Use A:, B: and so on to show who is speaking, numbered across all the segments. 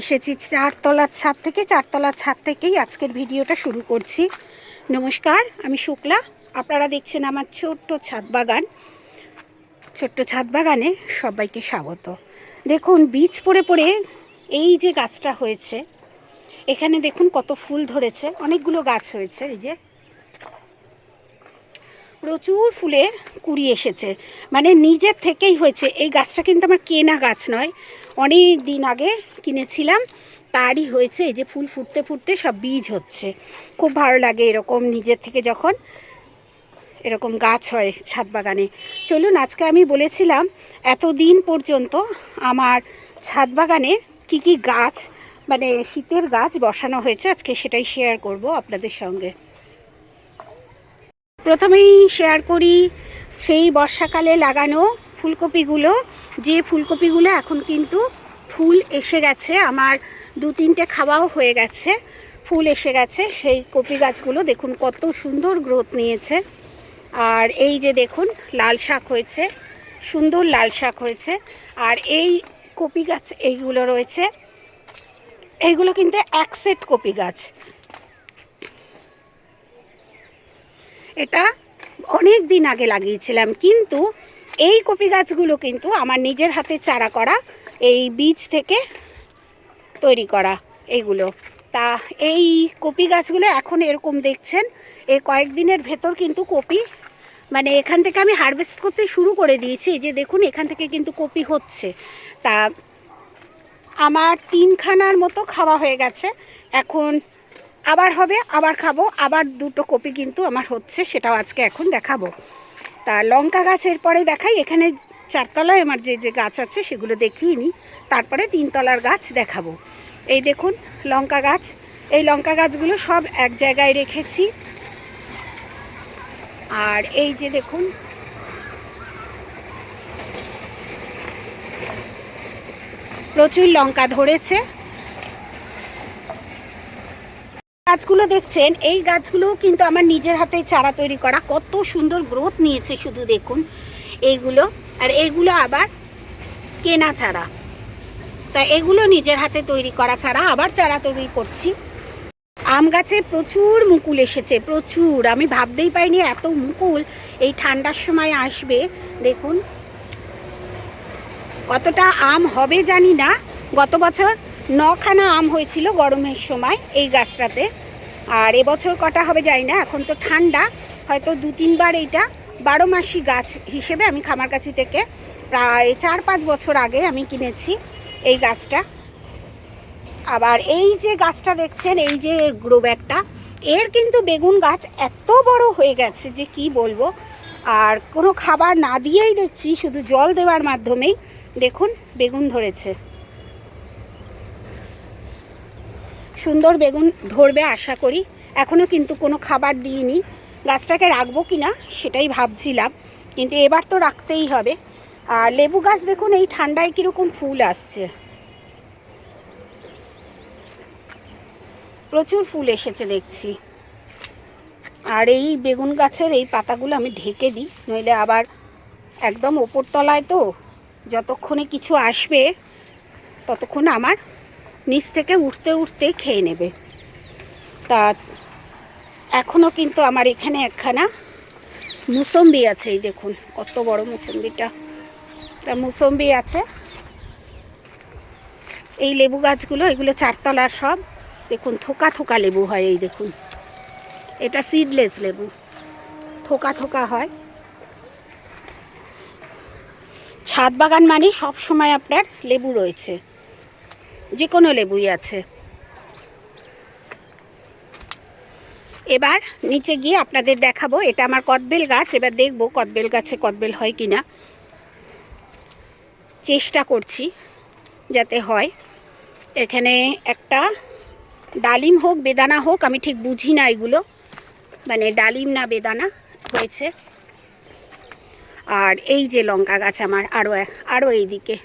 A: এসেছি চারতলার ছাদ থেকে, চারতলার ছাদ থেকেই আজকের ভিডিওটা শুরু করছি। নমস্কার, আমি শুক্লা। আপনারা দেখছেন আমার ছোট্ট ছাদ বাগান। ছোট্ট ছাদ বাগানে সবাইকে স্বাগত। দেখুন, বীজ পড়ে পড়ে এই যে গাছটা হয়েছে, এখানে দেখুন কত ফুল ধরেছে, অনেকগুলো গাছ হয়েছে, এই যে প্রচুর ফুলের কুড়ি এসেছে। মানে নিজের থেকেই হয়েছে। এই গাছটা কিন্তু আমার কেনা গাছ নয়। অনেক দিন আগে কিনেছিলাম। তারই হয়েছে। এই যে ফুল ফুটতে ফুটতে সব বীজ হচ্ছে। খুব ভালো লাগে এরকম নিজের থেকে যখন এরকম গাছ হয় ছাদ বাগানে। চলুন, আজকে আমি বলেছিলাম এতদিন পর্যন্ত আমার ছাদ বাগানে কি কি গাছ মানে শীতের গাছ বসানো হয়েছে। আজকে সেটাই শেয়ার করব আপনাদের সঙ্গে। প্রথমেই শেয়ার করি সেই বর্ষাকালে লাগানো ফুলকপিগুলো। যে ফুলকপিগুলো এখন কিন্তু ফুল এসে গেছে, আমার দু তিনটে খাওয়াও হয়ে গেছে, ফুল এসে গেছে। সেই কপি গাছগুলো দেখুন কত সুন্দর গ্রোথ নিয়েছে। আর এই যে দেখুন, লাল শাক হয়েছে, সুন্দর লাল শাক হয়েছে। আর এই কপি গাছ এইগুলো রয়েছে। এইগুলো কিন্তু এক সেট কপি গাছ। এটা অনেক দিন আগে লাগিয়েছিলাম, কিন্তু এই কপি গাছগুলো কিন্তু আমার নিজের হাতে চারা করা, এই বীজ থেকে তৈরি করা এইগুলো তা এই কপি গাছগুলো এখন এরকম দেখছেন এই কয়েকদিনের ভেতর কিন্তু কপি মানে এখান থেকে আমি হারভেস্ট করতে শুরু করে দিয়েছি যে দেখুন এখান থেকে কিন্তু কপি হচ্ছে। তা আমার তিনখানার মতো খাওয়া হয়ে গেছে, এখন আবার হবে, আবার খাব, আবার দুটো কপি কিন্তু আমার হচ্ছে, সেটাও আজকে এখন দেখাবো। তা লঙ্কা গাছ এরপরে দেখাই, এখানে চারতলায় আমার যে যে গাছ আছে সেগুলো দেখিয়ে নিই, তারপরে তিনতলার গাছ দেখাবো। এই দেখুন, লঙ্কা গাছ, এই লঙ্কা গাছগুলো সব এক জায়গায় রেখেছি। আর এই যে দেখুন, প্রচুর লঙ্কা ধরেছে। গাছগুলো দেখছেন, এই গাছগুলোও কিন্তু আমার নিজের হাতে চারা তৈরি করা। কত সুন্দর গ্রোথ নিয়েছে শুধু দেখুন। এইগুলো, আর এইগুলো আবার কেনা চারা। তা এগুলো নিজের হাতে তৈরি করা ছাড়া আবার চারা তৈরি করছি। আম গাছে প্রচুর মুকুল এসেছে, প্রচুর। আমি ভাবতেই পাইনি এত মুকুল এই ঠান্ডার সময় আসবে। দেখুন, কতটা আম হবে জানি না। গত বছর নখানা আম হয়েছিল গরমের সময় এই গাছটাতে। আর এবছর কটা হবে জানি না, এখন তো ঠান্ডা। হয়তো দু তিনবার এইটা বারো মাসি গাছ হিসেবে আমি খামারকাছি থেকে প্রায় চার পাঁচ বছর আগে আমি কিনেছি এই গাছটা। আবার এই যে গাছটা দেখছেন, এই যে গ্রো ব্যাগটা এর কিন্তু বেগুন গাছ এত বড় হয়ে গেছে যে কি বলব। আর কোনো খাবার না দিয়েই দেখছি, শুধু জল দেওয়ার মাধ্যমেই। দেখুন, বেগুন ধরেছে। সুন্দর বেগুন ধরবে আশা করি। এখনও কিন্তু কোনো খাবার দিইনি। গাছটাকে রাখব কি না সেটাই ভাবছিলাম, কিন্তু এবার তো রাখতেই হবে। আর লেবু গাছ দেখুন, এই ঠান্ডায় কীরকম ফুল আসছে। প্রচুর ফুল এসেছে দেখছি। আর এই বেগুন গাছের এই পাতাগুলো আমি ঢেকে দিই, নইলে আবার একদম ওপর তলায় তো যতক্ষণে কিছু আসবে, ততক্ষণ আমার নিচ থেকে উঠতে উঠতে খেয়ে নেবে। তা এখনও কিন্তু আমার এখানে একখানা মুসম্বি আছে, এই দেখুন, কত বড় মুসম্বিটা। তা মুসম্বি আছে। এই লেবু গাছগুলো, এগুলো চারতলার সব। দেখুন, থোকা থোকা লেবু হয়, এই দেখুন। এটা সিডলেস লেবু। থোকা থোকা হয়। ছাদ বাগান মানে সব সময় আপনার লেবু রয়েছে। যে কোনো লেবুই আছে। এবার নিচে গিয়ে আপনাদের দেখাবো, এটা আমার কদবেল গাছ, এবার দেখব কদবেল গাছে কদবেল হয় কি না চেষ্টা করছি যাতে হয়। এখানে একটা ডালিম হোক, বেদানা হোক, আমি ঠিক বুঝি না এগুলো। মানে ডালিম না বেদানা হয়েছে। আর এই যে লঙ্কা গাছ আমার আরও আরও এইদিকে।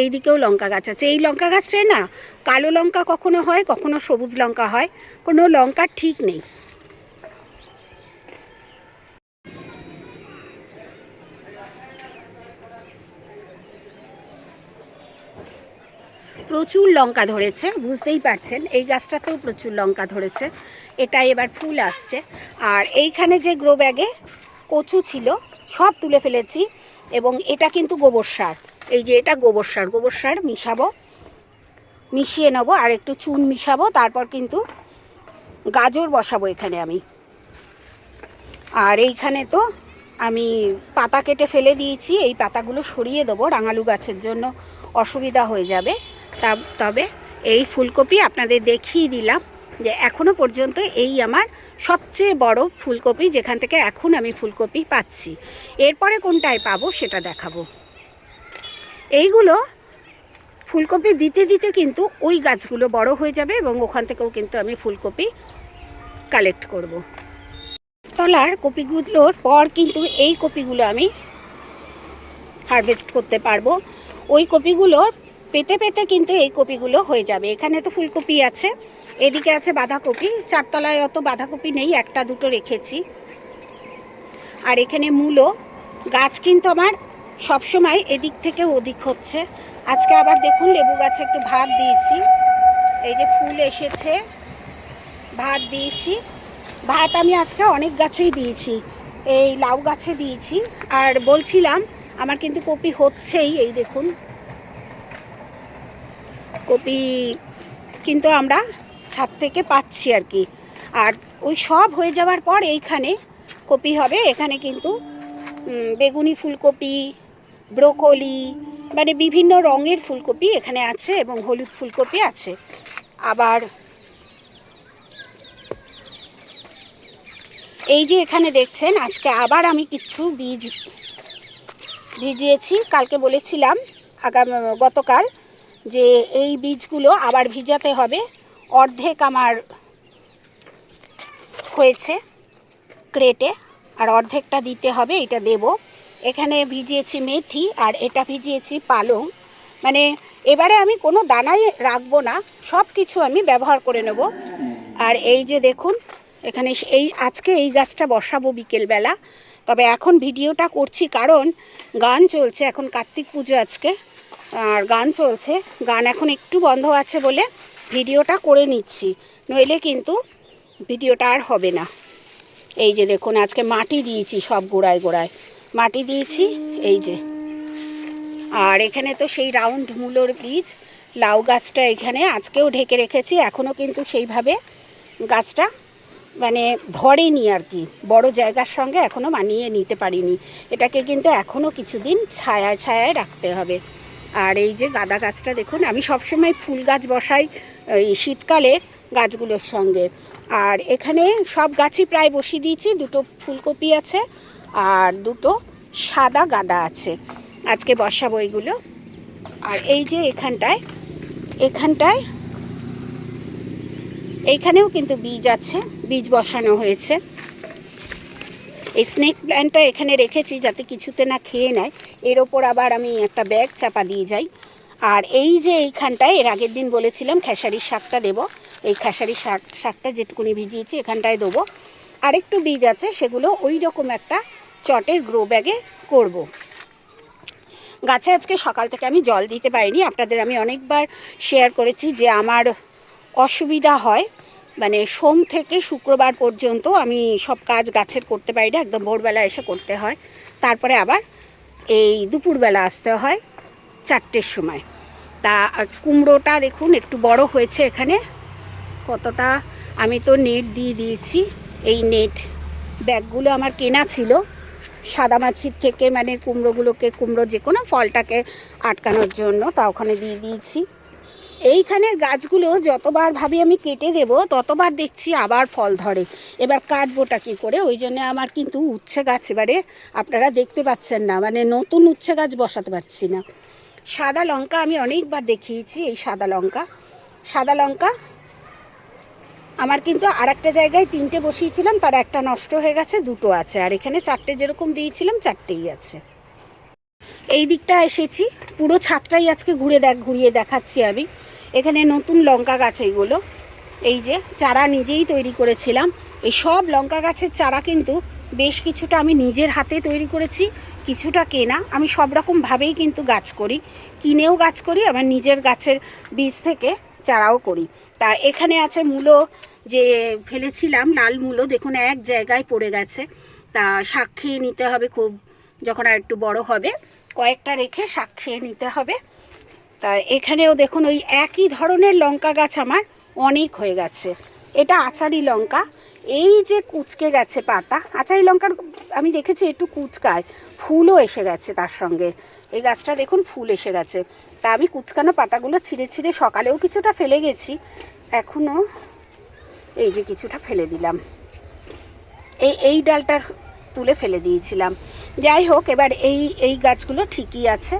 A: এই দিকেও লঙ্কা গাছ আছে। এই লঙ্কা গাছটায় না কালো লঙ্কা কখনো হয়, কখনো সবুজ লঙ্কা হয়। কোনো লঙ্কার ঠিক নেই। প্রচুর লঙ্কা ধরেছে, বুঝতেই পারছেন। এই গাছটাতেও প্রচুর লঙ্কা ধরেছে। এটা এবার ফুল আসছে। আর এইখানে যে গ্রো ব্যাগে কচু ছিল, সব তুলে ফেলেছি এবং এটা কিন্তু গোবর সার। এই যে এটা গোবর সার গোবর সার মিশাবো। মিশিয়ে নেব, আর একটু চুন মিশাবো, তারপর কিন্তু গাজর বসাবো এখানে আমি। আর এইখানে তো আমি পাতা কেটে ফেলে দিয়েছি, এই পাতাগুলো সরিয়ে দেবো রাঙালু গাছের জন্য, অসুবিধা হয়ে যাবে। তা, তবে এই ফুলকপি আপনাদের দেখিয়ে দিলাম যে এখনও পর্যন্ত এই আমার সবচেয়ে বড় ফুলকপি, যেখান থেকে এখন আমি ফুলকপি পাচ্ছি। এরপরে কোনটায় পাবো সেটা দেখাবো। এইগুলো ফুলকপি দিতে দিতে কিন্তু ওই গাছগুলো বড় হয়ে যাবে এবং ওখান থেকেও কিন্তু আমি ফুলকপি কালেক্ট করব। তলার কপিগুলোর পর কিন্তু এই কপিগুলো আমি হারভেস্ট করতে পারব। ওই কপিগুলো পেতে পেতে কিন্তু এই কপিগুলো হয়ে যাবে। এখানে তো ফুলকপি আছে, এদিকে আছে বাঁধাকপি। চারতলায় অত বাঁধাকপি নেই, একটা দুটো রেখেছি। আর এখানে মূলো। গাছ কিন্তু আমার সবসময় এদিক থেকে ওদিক হচ্ছে। আজকে আবার দেখুন লেবু গাছে একটু ভাত দিয়েছি। এই যে ফুল এসেছে, ভাত দিয়েছি। ভাত আমি আজকে অনেক গাছেই দিয়েছি। এই লাউ গাছে দিয়েছি। আর বলছিলাম, আমার কিন্তু কপি হচ্ছেই, এই দেখুন। কপি কিন্তু আমরা ছাদ থেকে পাচ্ছি আর কি। আর ওই সব হয়ে যাওয়ার পর এইখানে কপি হবে। এখানে কিন্তু বেগুনি ফুলকপি ব্রোকলি মানে বিভিন্ন রঙের ফুলকপি এখানে আছে এবং হলুদ ফুলকপি আছে। আবার এই যে এখানে দেখছেন, আজকে আবার আমি কিছু বীজ ভিজিয়েছি। কালকে বলেছিলাম আগাম, গতকাল যে এই বীজগুলো আবার ভিজাতে হবে। অর্ধেক আমার হয়েছে ক্রেটে, আর অর্ধেকটা দিতে হবে, এটা দেব। এখানে ভিজিয়েছি মেথি আর এটা ভিজিয়েছি পালং। মানে এবারে আমি কোনো দানাই রাখব না সব কিছু আমি ব্যবহার করে নেব। আর এই যে দেখুন, এখানে এই আজকে এই গাছটা বসাবো বিকেলবেলা। তবে এখন ভিডিওটা করছি কারণ গান চলছে, এখন কার্তিক পুজো আজকে। আর গান চলছে, গান এখন একটু বন্ধ আছে বলে ভিডিওটা করে নিচ্ছি। নইলে কিন্তু ভিডিওটা আর হবে না। এই যে দেখুন, আজকে মাটি দিয়েছি সব গোড়ায় গোড়ায়। মাটি দিয়েছি, এই যে। আর এখানে তো সেই রাউন্ড মূলোর বীজ, লাউ গাছটা এখানে আজকেও ঢেকে রেখেছি এখনও কিন্তু সেইভাবে গাছটা মানে ধরেনি আর কি। বড় জায়গার সঙ্গে এখনও মানিয়ে নিতে পারিনি। এটাকে কিন্তু এখনও কিছুদিন ছায়ায় ছায়ায় রাখতে হবে। আর এই যে গাঁদা গাছটা দেখুন, আমি সবসময় ফুল গাছ বসাই এই শীতকালের গাছগুলোর সঙ্গে। আর এখানে সব গাছই প্রায় বসিয়ে দিয়েছি, দুটো ফুলকপি আছে আর দুটো সাদা গাঁদা আছে। আজকে বসাবো এগুলো। আর এই যে এখানটায় এখানটায় এইখানেও কিন্তু বীজ আছে, বীজ বসানো হয়েছে। এই স্নেক প্ল্যান্টটা এখানে রেখেছি যাতে কিছুতে না খেয়ে নেয়। এর ওপর আবার আমি একটা ব্যাগ চাপা দিয়ে যাই। আর এই যে এইখানটায়, এর আগের দিন বলেছিলাম খেসারির শাকটা দেবো। এই খেসারির শাক, শাকটা যেটুকুনি ভিজিয়েছি এখানটায় দেবো। আরেকটু বীজ আছে, সেগুলো ওই রকম একটা চটের গ্রো ব্যাগে করব। গাছে আজকে সকাল থেকে আমি জল দিতে পারিনি। আপনাদের আমি অনেকবার শেয়ার করেছি যে আমার অসুবিধা হয়। মানে সোম থেকে শুক্রবার পর্যন্ত আমি সব কাজ গাছের করতে পারি না একদম ভোরবেলা এসে করতে হয়। তারপরে আবার এই দুপুরবেলা আসতে হয় চারটের সময়। তা কুমড়োটা দেখুন, একটু বড় হয়েছে এখানে। কতটা আমি তো নেট দিয়ে দিয়েছি। এই নেট ব্যাগগুলো আমার কেনা ছিল। সাদামাছির থেকে মানে কুমড়োগুলোকে, কুমড়ো যে কোনো ফলটাকে আটকানোর জন্য তা ওখানে দিয়ে দিয়েছি। এইখানের গাছগুলো যতবার ভাবি আমি কেটে দেব, ততবার দেখছি আবার ফল ধরে। এবার কাটবোটা কী করে? ওই জন্য আমার কিন্তু উচ্ছে গাছ এবারে আপনারা দেখতে পাচ্ছেন না মানে নতুন উচ্ছে গাছ বসাতে পারছি না। সাদা লঙ্কা আমি অনেকবার দেখিয়েছি, এই সাদা লঙ্কা। সাদা লঙ্কা আমার কিন্তু আর একটা জায়গায় তিনটে বসিয়েছিলাম, তার একটা নষ্ট হয়ে গেছে, দুটো আছে। আর এখানে চারটে যেরকম দিয়েছিলাম, চারটেই আছে। এই দিকটা এসেছি, পুরো ছাদটাই আজকে ঘুরে দেখ, ঘুরিয়ে দেখাচ্ছি আমি। এখানে নতুন লঙ্কা গাছ এইগুলো। এই যে চারা নিজেই তৈরি করেছিলাম। এই সব লঙ্কা গাছের চারা কিন্তু বেশ কিছুটা আমি নিজের হাতে তৈরি করেছি, কিছুটা কেনা। আমি সব রকমভাবেই কিন্তু গাছ করি। কিনেও গাছ করি, আবার নিজের গাছের বীজ থেকে চারাও করি। তা এখানে আছে মূলো যে ফেলেছিলাম, লাল মূলো। দেখুন, এক জায়গায় পড়ে গেছে। তা শাক খেয়ে নিতে হবে খুব, যখন আর একটু বড় হবে। কয়েকটা রেখে শাক খেয়ে নিতে হবে। তা এখানেও দেখুন, ওই একই ধরনের লঙ্কা গাছ আমার অনেক হয়ে গেছে। এটা আচারি লঙ্কা। এই যে কুচকে গেছে পাতা, আচারি লঙ্কার আমি দেখেছি একটু কুচকায়। ফুলও এসে গেছে তার সঙ্গে। এই গাছটা দেখুন, ফুল এসে গেছে। তা আমি কুচকানো পাতাগুলো ছিঁড়ে ছিঁড়ে সকালেও কিছুটা ফেলে গেছি। এখনও এই যে কিছুটা ফেলে দিলাম। এই এই ডালটার তুলে ফেলে দিয়েছিলাম। যাই হোক, এবার এই এই গাছগুলো ঠিকই আছে।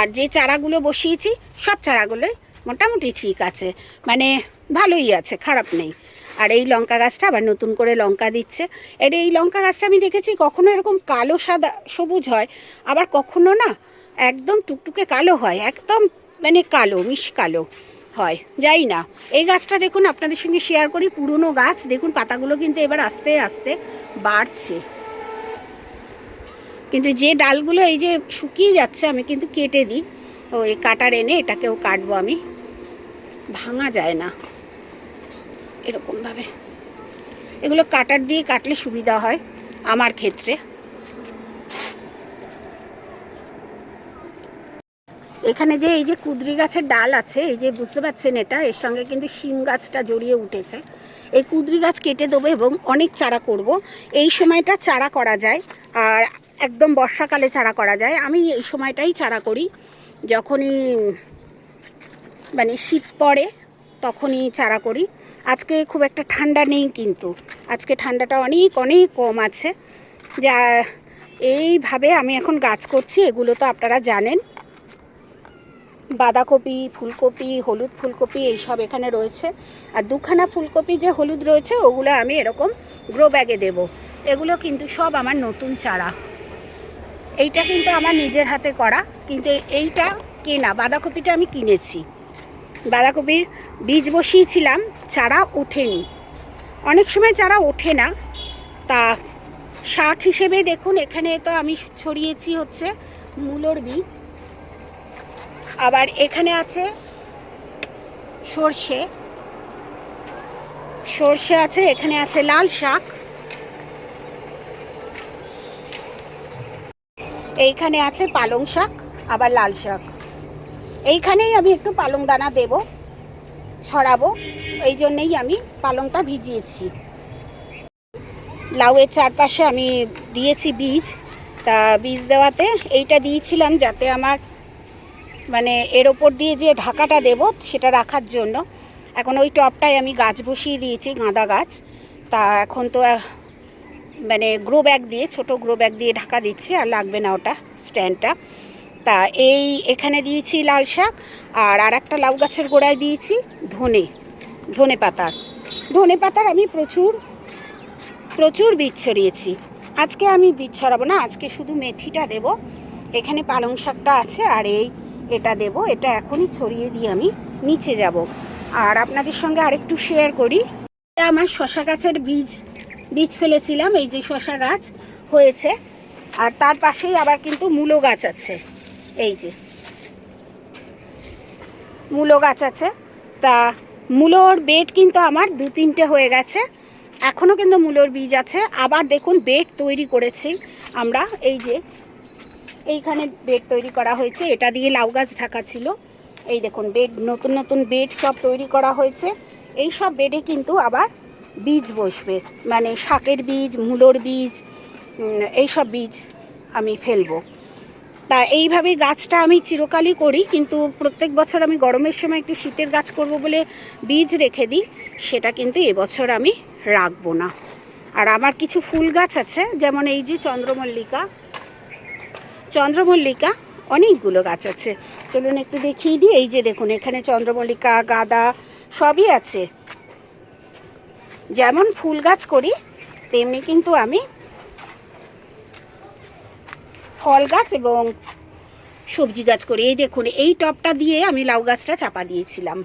A: আর যে চারাগুলো বসিয়েছি, সব চারাগুলোই মোটামুটি ঠিক আছে। মানে ভালোই আছে, খারাপ নেই। আর এই লঙ্কা গাছটা আবার নতুন করে লঙ্কা দিচ্ছে। এর এই লঙ্কা গাছটা আমি দেখেছি কখনো এরকম কালো, সাদা, সবুজ হয়। আবার কখনো না একদম টুকটুকে কালো হয়, একদম মানে কালো মিশ কালো হয়, যাই না। এই গাছটা দেখুন, আপনাদের সঙ্গে শেয়ার করি, পুরনো গাছ। দেখুন, পাতাগুলো কিন্তু এবার আস্তে আস্তে বাড়ছে। কিন্তু যে ডালগুলো এই যে শুকিয়ে যাচ্ছে, আমি কিন্তু কেটে দিই। ওই কাটার এনে এটাকেও কাটবো আমি। ভাঙা যায় না এরকমভাবে। এগুলো কাটার দিয়ে কাটলে সুবিধা হয় আমার ক্ষেত্রে। এখানে যে এই যে কুদরি গাছের ডাল আছে, এই যে বুঝতে পারছেন এটা, এর সঙ্গে কিন্তু শিম গাছটা জড়িয়ে উঠেছে। এই কুদরি গাছ কেটে দেবো এবং অনেক চারা করব। এই সময়টা চারা করা যায়, আর একদম বর্ষাকালে চারা করা যায়। আমি এই সময়টাই চারা করি। যখনই মানে শীত পড়ে, তখনই চারা করি। আজকে খুব একটা ঠান্ডা নেই কিন্তু। আজকে ঠান্ডাটা অনেক অনেক কম আছে। যা, এইভাবে আমি এখন গাছ করছি, এগুলো তো আপনারা জানেন। বাঁধাকপি, ফুলকপি, হলুদ ফুলকপি এইসব এখানে রয়েছে। আর দুখানা ফুলকপি যে হলুদ রয়েছে, ওগুলো আমি এরকম গ্রো ব্যাগে দেব। এগুলো কিন্তু সব আমার নতুন চারা। এইটা কিন্তু আমার নিজের হাতে করা, কিন্তু এইটা কেনা, বাঁধাকপিটা আমি কিনেছি। বাঁধাকপির বীজ বসিয়েছিলাম, চারা ওঠেনি। অনেক সময় চারা ওঠে না। তা শাক হিসেবে দেখুন, এখানে তো আমি ছড়িয়েছি হচ্ছে মূলোর বীজ। আবার এখানে আছে সর্ষে। সর্ষে আছে, এখানে আছে লাল শাক। এইখানে আছে পালং শাক, আবার লাল শাক। এইখানেই আমি একটু পালং দানা দেব, ছড়াবো। এই জন্যেই আমি পালংটা ভিজিয়েছি। লাউয়ের চারপাশে আমি দিয়েছি বীজ। তা বীজ দেওয়াতে এইটা দিয়েছিলাম যাতে আমার মানে এর ওপর দিয়ে যে ঢাকাটা দেব সেটা রাখার জন্য। এখন ওই টপটায় আমি গাছ বসিয়ে দিয়েছি, গাঁদা গাছ। তা এখন তো মানে গ্রো ব্যাগ দিয়ে, ছোট গ্রো ব্যাগ দিয়ে ঢাকা দিচ্ছি, আর লাগবে না ওটা স্ট্যান্ডটা তা এই এখানে দিয়েছি লাল শাক, আর আর একটা লাউ গাছের গোড়ায় দিয়েছি ধনে ধনে পাতার। ধনে পাতার আমি প্রচুর প্রচুর বীজ ছড়িয়েছি। আজকে আমি বীজ ছড়াবো না, আজকে শুধু মেথিটা দেব। এখানে পালং শাকটা আছে, আর এই এটা দেব, এটা এখনই ছড়িয়ে দিয়ে আমি নিচে যাব। আর আপনাদের সঙ্গে আরেকটু শেয়ার করি। এটা আমার শশা গাছের বীজ বীজ ফেলেছিলাম, এই যে শশা গাছ হয়েছে। আর তার পাশেই আবার কিন্তু মূলো গাছ আছে, এই যে। মূলো গাছ আছে। তা মূলোর বেড কিন্তু আমার দু তিনটে হয়ে গেছে। এখনও কিন্তু মূলোর বীজ আছে। আবার দেখুন বেড তৈরি করেছি আমরা, এই যে এইখানে বেড তৈরি করা হয়েছে। এটা দিয়ে লাউ গাছ ঢাকা ছিল। এই দেখুন বেড নতুন নতুন বেড সব তৈরি করা হয়েছে। এই সব বেডে কিন্তু আবার বীজ বসবে। মানে শাকের বীজ, মূলোর বীজ এই সব বীজ আমি ফেলব। তা এইভাবে গাছটা আমি চিরকালই করি, কিন্তু প্রত্যেক বছর আমি গরমের সময় একটু শীতের গাছ করব বলে বীজ রেখে দিই, সেটা কিন্তু এবছর আমি রাখব না। আর আমার কিছু ফুল গাছ আছে, যেমন এই যে চন্দ্রমল্লিকা চন্দ্রমল্লিকা, অনেকগুলো গাছ আছে। চলুন একটু দেখিয়ে দিই, এই যে দেখুন, এখানে চন্দ্রমল্লিকা, গাঁদা, সবই আছে। যেমন ফুল গাছ করি, তেমনি কিন্তু আমি ফল গাছ এবং সবজি গাছ করি। এই দেখুন, এই টবটা দিয়ে আমি লাউ গাছটা চাপা দিয়েছিলাম।